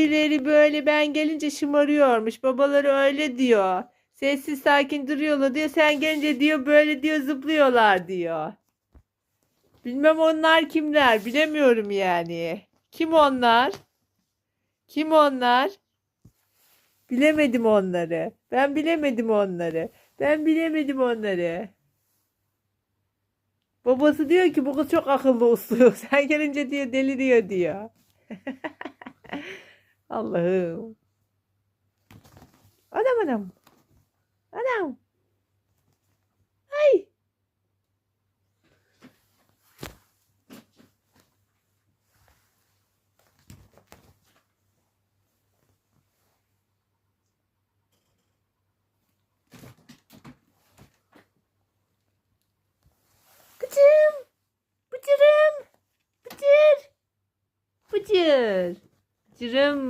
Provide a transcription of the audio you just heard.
Birileri böyle ben gelince şımarıyormuş. Babaları öyle diyor. Sessiz sakin duruyorlar diyor. Sen gelince diyor böyle diyor zıplıyorlar diyor. Bilmem onlar kimler bilemiyorum yani. Kim onlar? Kim onlar? Bilemedim onları. Ben bilemedim onları. Ben bilemedim onları. Babası diyor ki bu kız çok akıllı uslu. Sen gelince diyor deliriyor diyor. Allah'ım. Anam anam. Anam. Ay. Bıcırım. Bıcırım. Bıcır. Bıcır. Bıcırım.